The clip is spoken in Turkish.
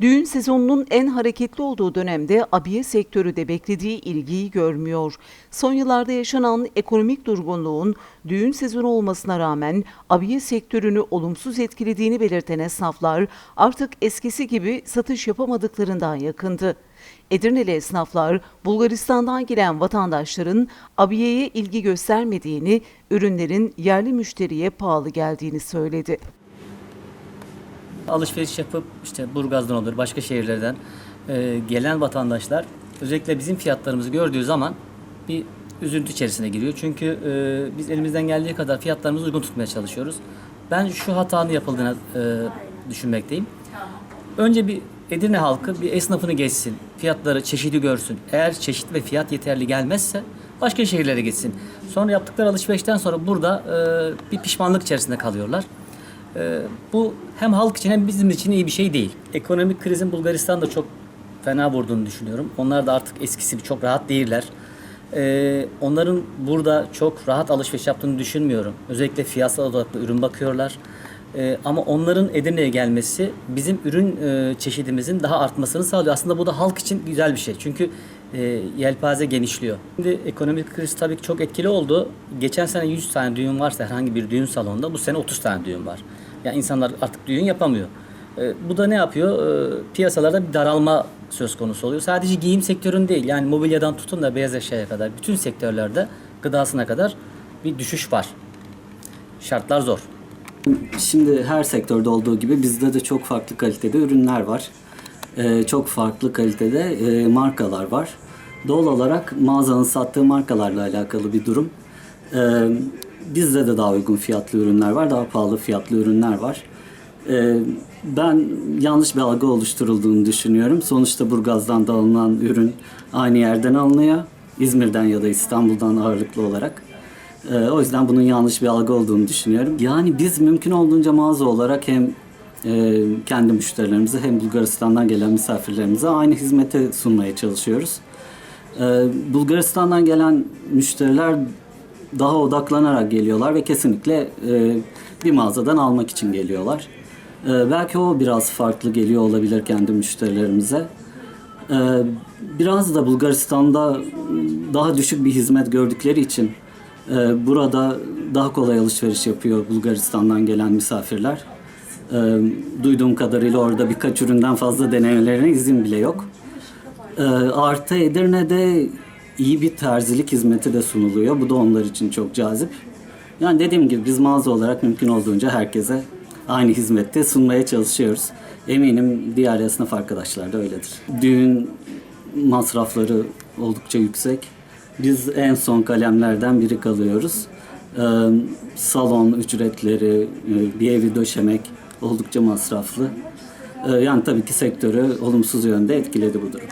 Düğün sezonunun en hareketli olduğu dönemde abiye sektörü de beklediği ilgiyi görmüyor. Son yıllarda yaşanan ekonomik durgunluğun düğün sezonu olmasına rağmen abiye sektörünü olumsuz etkilediğini belirten esnaflar artık eskisi gibi satış yapamadıklarından yakındı. Edirneli esnaflar Bulgaristan'dan gelen vatandaşların abiyeye ilgi göstermediğini, ürünlerin yerli müşteriye pahalı geldiğini söyledi. Alışveriş yapıp işte Burgaz'dan olur başka şehirlerden e, gelen vatandaşlar özellikle bizim fiyatlarımızı gördüğü zaman bir üzüntü içerisine giriyor. Çünkü e, biz elimizden geldiği kadar fiyatlarımızı uygun tutmaya çalışıyoruz. Ben şu hatanın yapıldığını e, düşünmekteyim. Önce bir Edirne halkı bir esnafını geçsin. Fiyatları, çeşidi görsün. Eğer çeşit ve fiyat yeterli gelmezse başka şehirlere gitsin. Sonra yaptıkları alışverişten sonra burada e, bir pişmanlık içerisinde kalıyorlar. Ee, bu hem halk için hem bizim için iyi bir şey değil. Ekonomik krizin Bulgaristan'da çok fena vurduğunu düşünüyorum. Onlar da artık eskisi gibi çok rahat değiller. Ee, onların burada çok rahat alışveriş yaptığını düşünmüyorum. Özellikle fiyatsal odaklı ürün bakıyorlar. Ee, ama onların Edirne'ye gelmesi bizim ürün e, çeşidimizin daha artmasını sağlıyor. Aslında bu da halk için güzel bir şey. Çünkü e, yelpaze genişliyor. Şimdi ekonomik kriz tabii ki çok etkili oldu. Geçen sene 100 tane düğün varsa herhangi bir düğün salonunda bu sene 30 tane düğün var. Yani insanlar artık düğün yapamıyor. E, bu da ne yapıyor? E, piyasalarda bir daralma söz konusu oluyor. Sadece giyim sektörün değil yani mobilyadan tutun da beyaz eşyaya kadar bütün sektörlerde gıdasına kadar bir düşüş var. Şartlar zor. Şimdi her sektörde olduğu gibi bizde de çok farklı kalitede ürünler var. Ee, çok farklı kalitede e, markalar var. Doğal olarak mağazanın sattığı markalarla alakalı bir durum. Ee, bizde de daha uygun fiyatlı ürünler var, daha pahalı fiyatlı ürünler var. Ee, ben yanlış bir algı oluşturulduğunu düşünüyorum. Sonuçta Burgaz'dan da alınan ürün aynı yerden alınıyor. İzmir'den ya da İstanbul'dan ağırlıklı olarak. Ee, o yüzden bunun yanlış bir algı olduğunu düşünüyorum. Yani biz mümkün olduğunca mağaza olarak hem e, kendi müşterilerimize hem Bulgaristan'dan gelen misafirlerimize aynı hizmeti sunmaya çalışıyoruz. Ee, Bulgaristan'dan gelen müşteriler daha odaklanarak geliyorlar ve kesinlikle e, bir mağazadan almak için geliyorlar. Ee, belki o biraz farklı geliyor olabilir kendi müşterilerimize. Ee, biraz da Bulgaristan'da daha düşük bir hizmet gördükleri için e, burada daha kolay alışveriş yapıyor Bulgaristan'dan gelen misafirler. Ee, duyduğum kadarıyla orada birkaç üründen fazla denemelerine izin bile yok. Ee, artı Edirne'de iyi bir terzilik hizmeti de sunuluyor. Bu da onlar için çok cazip. Yani dediğim gibi biz mağaza olarak mümkün olduğunca herkese aynı hizmette sunmaya çalışıyoruz. Eminim diğer esnaf arkadaşlar da öyledir. Düğün masrafları oldukça yüksek. Biz en son kalemlerden biri kalıyoruz. Ee, salon ücretleri, e, bir evi döşemek oldukça masraflı. Ee, yani tabii ki sektörü olumsuz yönde etkiledi bu durum.